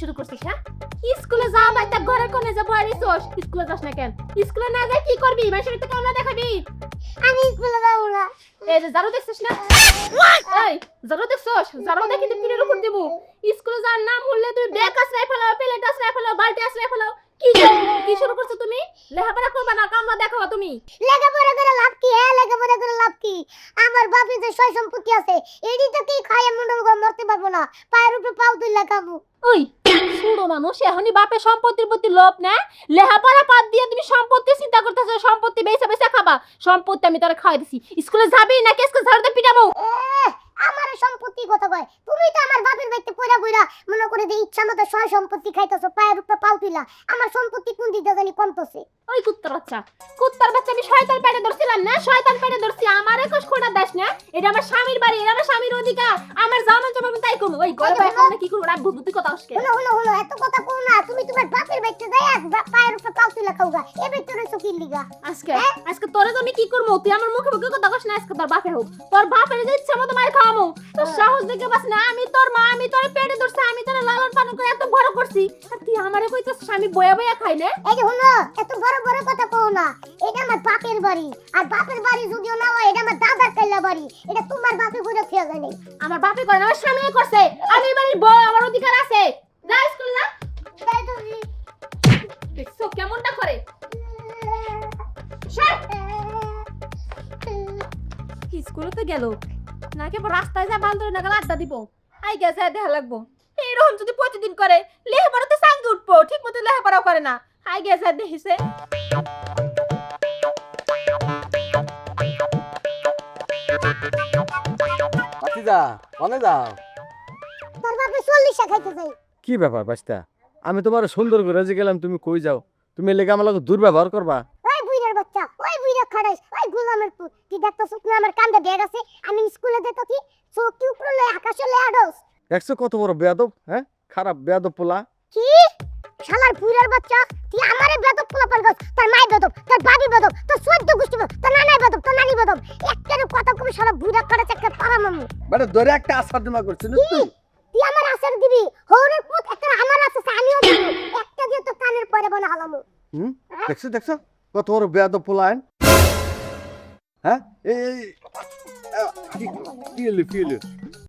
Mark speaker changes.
Speaker 1: শুরু করছিস হ্যাঁ? স্কুলে যাও ভাই তা ঘরের কোণে যাব আর ইসোস স্কুলে যাস না কেন? স্কুলে না যাই কি করবি? মাসের তো কামলা দেখাবি?
Speaker 2: আমি স্কুলে যাব না।
Speaker 1: এই যে জারো দেখছিস না? এই জারো দেখছস? জারো দেখি তুই পিঠের উপর দিব। স্কুলে যাওয়ার নাম বললে তুই ব্যাগ আশ্রয় ফেলাও প্লেট আশ্রয় ফেলাও বালতি আশ্রয় ফেলাও। কি কি শুরু করছ তুমি? লেখাপড়া করবা না কামলা দেখাও তুমি।
Speaker 2: লেখাপড়া করে লাভ কি হ্যাঁ? লেখাপড়া করে লাভ কি? আমার বাপের যে সয় সম্পত্তি আছে এডি তো কি খাই এমন মরতে পারব না। উপরে পাও তুই খাব
Speaker 1: ওই ছোট মানুষ এখনই বাপের সম্পত্তির প্রতি লোভ না? লেখাপড়া বাদ দিয়ে তুমি সম্পত্তি চিন্তা করতেছো সম্পত্তি বেচা বেচা খাবা। সম্পত্তি আমি তোরা খাওয়াই দিছি। স্কুলে যাবি নাকি স্কুল ঝাড়তে পিটাবো?
Speaker 2: আমার সম্পত্তি কথা কয়? তুমি তো আমার বাপের বাড়িতে পয়রা পয়রা মনে করে যে ইচ্ছা মতো সয় সম্পত্তি খাইতেছো পায়ের উপরে পাও তুইলা। আমার সম্পত্তি কোন দিকে জানি কমতেছে।
Speaker 1: ওই কুত্তার বাচ্চা। কুত্তার বাচ্চা আমি শয়তান পেটে ধরছিলাম না? শয়তান পেটে ধরছি আমার না এটা আমার স্বামীর বাড়ি এটা আমার স্বামীর অধিকার। আমার জামান জমা আমি তাই করব। ওই গর্ব এখন কি করব? বুদ্ধি কথা আসকে
Speaker 2: হলো হলো হলো এত কথা কও না। তুমি তোমার বাপের যাই পায়ের উপরে পাও খাওগা এ রইছো কি লিগা?
Speaker 1: আজকে? আজকে তোরে তো আমি কি করব? তুই আমার মুখে মুখে কথা কস না আজকে তোর বাপের হোক। তোর বাপের যে ইচ্ছা মতো মার খাওয়ামো। তোর সাহস দেখে বাস না আমি তোর মা আমি তোর পেটে ধরছি আমি তোর লালন পালন করে এত বড় করছি। তুই আমারে কইতেছিস আমি বয়া বয়া খাই না?
Speaker 2: এই যে হলো এত বড় না এটা আমার বাপের বাড়ি। আর বাপের বাড়ি যদিও না হয় এটা আমার দাদার কাল্লা বাড়ি। এটা তোমার বাপে বুঝে খেয়ে যায়
Speaker 1: আমার বাপে করে আমার স্বামী করছে। আমি এই বাড়ির বউ আমার অধিকার আছে। যা স্কুলে যা
Speaker 2: তাই তো জি।
Speaker 1: দেখছ কেমনটা করে। স্কুলে তো গেল? নাকি আবার রাস্তায় যা বান্ধব নাগাল আড্ডা দিব? আই গেছে দেখা লাগবো। এইরকম যদি প্রতিদিন করে লেখাপড়া তো সাঙ্গে উঠবো। ঠিক মতো লেখাপড়াও করে না। আই গেছে দেখিছে।
Speaker 3: অনে যাও।
Speaker 2: তোর বাপে খাইতে যাই
Speaker 3: কি ব্যাপার বাস্তা আমি তোমার সুন্দর করে যে গেলাম তুমি কই যাও? তুমি লেগে আমার লগে দুর্ব্যবহার করবা?
Speaker 2: ওই বুইড়ার বাচ্চা ওই খাড়াইস ওই গোলামের পুত। কি দেখতেছ আমার কান্দে ব্যাগ আছে? আমি স্কুলে যেতেছি চোখ কি উপরে লয়ে আকাশে লয়ে আডস।
Speaker 3: দেখছ কত বড় বেয়াদব হ্যাঁ? খারাপ বেয়াদব পোলা।
Speaker 2: কি? শালার বুইড়ার বাচ্চা তুই আমারে বেদব পোলা পার গছ তোর মাই বেদব তোর বাবি বেদব তোর দরে
Speaker 3: মানে ধরে একটা আসার দিমা করছিস তুই?
Speaker 2: তুই আমার আসার দিবি? হৌরের পুত একটা আমার আছে আমিও দিব একটা দিয়ে তো কানের পরে বনা হলামু।
Speaker 3: হুম? দেখছ দেখছ কত বড় বেয়াদব পোলায়ন হ্যাঁ? এই এই, কি কি হলো?